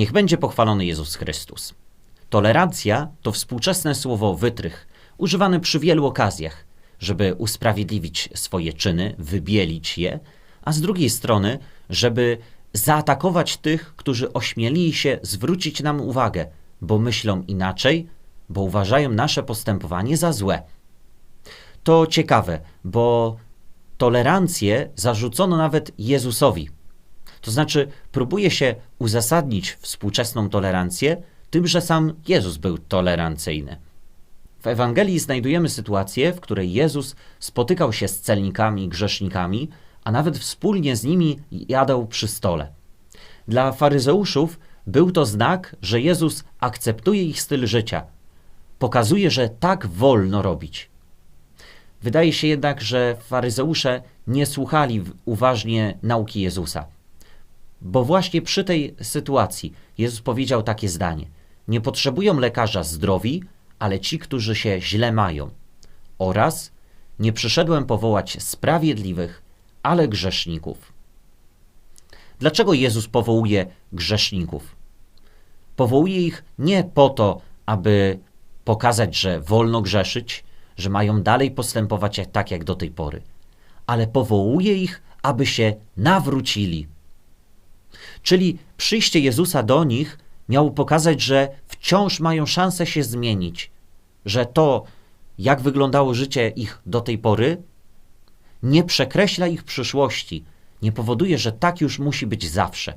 Niech będzie pochwalony Jezus Chrystus. Tolerancja to współczesne słowo wytrych, używane przy wielu okazjach, żeby usprawiedliwić swoje czyny, wybielić je, a z drugiej strony, żeby zaatakować tych, którzy ośmielili się zwrócić nam uwagę, bo myślą inaczej, bo uważają nasze postępowanie za złe. To ciekawe, bo tolerancję zarzucono nawet Jezusowi. To znaczy, próbuje się uzasadnić współczesną tolerancję tym, że sam Jezus był tolerancyjny. W Ewangelii znajdujemy sytuację, w której Jezus spotykał się z celnikami grzesznikami, a nawet wspólnie z nimi jadał przy stole. Dla faryzeuszów był to znak, że Jezus akceptuje ich styl życia. Pokazuje, że tak wolno robić. Wydaje się jednak, że faryzeusze nie słuchali uważnie nauki Jezusa. Bo właśnie przy tej sytuacji Jezus powiedział takie zdanie: Nie potrzebują lekarza zdrowi, ale ci, którzy się źle mają. Oraz nie przyszedłem powołać sprawiedliwych, ale grzeszników. Dlaczego Jezus powołuje grzeszników? Powołuje ich nie po to, aby pokazać, że wolno grzeszyć, że mają dalej postępować tak jak do tej pory, ale powołuje ich, aby się nawrócili. Czyli przyjście Jezusa do nich miało pokazać, że wciąż mają szansę się zmienić, że to, jak wyglądało życie ich do tej pory, nie przekreśla ich przyszłości, nie powoduje, że tak już musi być zawsze.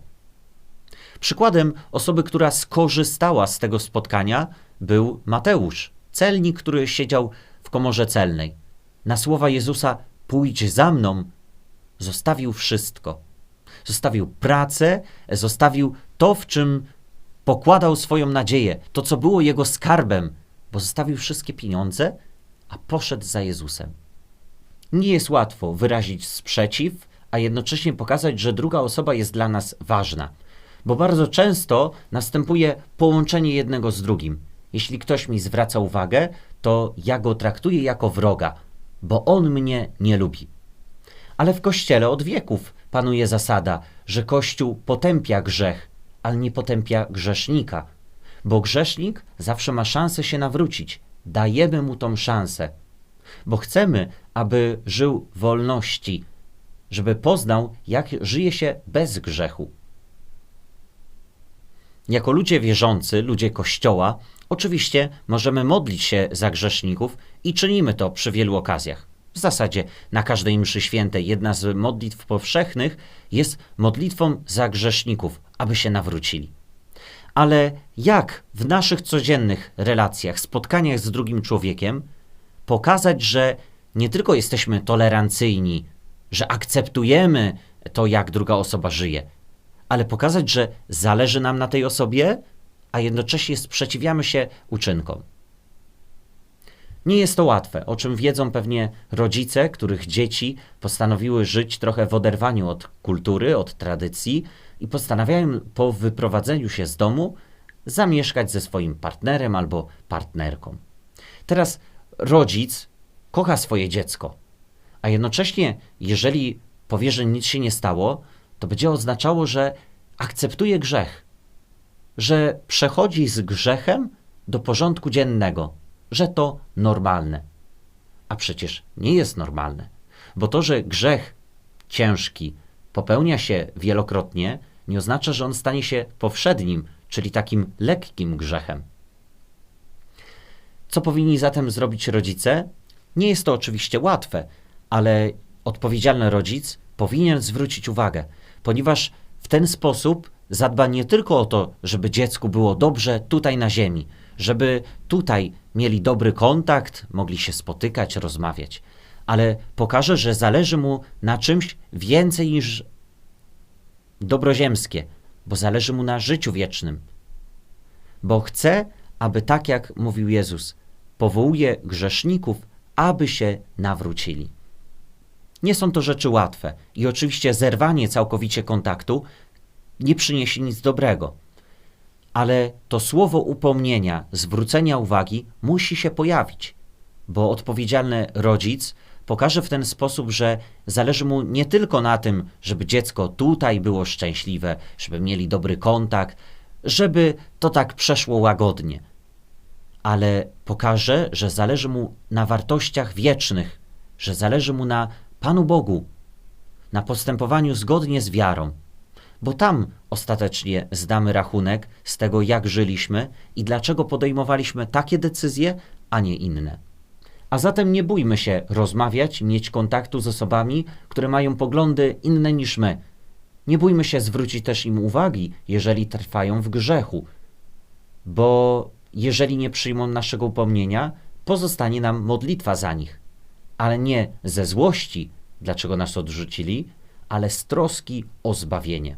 Przykładem osoby, która skorzystała z tego spotkania, był Mateusz, celnik, który siedział w komorze celnej. Na słowa Jezusa: Pójdź za mną, zostawił wszystko. Zostawił pracę, zostawił to, w czym pokładał swoją nadzieję, to, co było jego skarbem, bo zostawił wszystkie pieniądze, a poszedł za Jezusem. Nie jest łatwo wyrazić sprzeciw, a jednocześnie pokazać, że druga osoba jest dla nas ważna, bo bardzo często następuje połączenie jednego z drugim. Jeśli ktoś mi zwraca uwagę, to ja go traktuję jako wroga, bo on mnie nie lubi. Ale w kościele od wieków panuje zasada, że kościół potępia grzech, ale nie potępia grzesznika, bo grzesznik zawsze ma szansę się nawrócić. Dajemy mu tą szansę, bo chcemy, aby żył wolności, żeby poznał, jak żyje się bez grzechu. Jako ludzie wierzący, ludzie Kościoła, oczywiście możemy modlić się za grzeszników i czynimy to przy wielu okazjach. W zasadzie na każdej mszy świętej jedna z modlitw powszechnych jest modlitwą za grzeszników, aby się nawrócili. Ale jak w naszych codziennych relacjach, spotkaniach z drugim człowiekiem pokazać, że nie tylko jesteśmy tolerancyjni, że akceptujemy to, jak druga osoba żyje, ale pokazać, że zależy nam na tej osobie, a jednocześnie sprzeciwiamy się uczynkom. Nie jest to łatwe, o czym wiedzą pewnie rodzice, których dzieci postanowiły żyć trochę w oderwaniu od kultury, od tradycji i postanawiają po wyprowadzeniu się z domu zamieszkać ze swoim partnerem albo partnerką. Teraz rodzic kocha swoje dziecko, a jednocześnie, jeżeli powie, że nic się nie stało, to będzie oznaczało, że akceptuje grzech, że przechodzi z grzechem do porządku dziennego, że to normalne. A przecież nie jest normalne, bo to, że grzech ciężki popełnia się wielokrotnie, nie oznacza, że on stanie się powszednim, czyli takim lekkim grzechem. Co powinni zatem zrobić rodzice? Nie jest to oczywiście łatwe, ale odpowiedzialny rodzic powinien zwrócić uwagę, ponieważ w ten sposób zadba nie tylko o to, żeby dziecku było dobrze tutaj na ziemi, żeby tutaj mieli dobry kontakt, mogli się spotykać, rozmawiać, ale pokaże, że zależy mu na czymś więcej niż dobroziemskie, bo zależy mu na życiu wiecznym. Bo chce, aby tak jak mówił Jezus, powołuje grzeszników, aby się nawrócili. Nie są to rzeczy łatwe i oczywiście zerwanie całkowicie kontaktu nie przyniesie nic dobrego. Ale to słowo upomnienia, zwrócenia uwagi musi się pojawić, bo odpowiedzialny rodzic pokaże w ten sposób, że zależy mu nie tylko na tym, żeby dziecko tutaj było szczęśliwe, żeby mieli dobry kontakt, żeby to tak przeszło łagodnie. Ale pokaże, że zależy mu na wartościach wiecznych, że zależy mu na Panu Bogu, na postępowaniu zgodnie z wiarą, bo tam ostatecznie zdamy rachunek z tego, jak żyliśmy i dlaczego podejmowaliśmy takie decyzje, a nie inne. A zatem nie bójmy się rozmawiać, mieć kontaktu z osobami, które mają poglądy inne niż my. Nie bójmy się zwrócić też im uwagi, jeżeli trwają w grzechu, bo jeżeli nie przyjmą naszego upomnienia, pozostanie nam modlitwa za nich, ale nie ze złości, dlaczego nas odrzucili, ale z troski o zbawienie.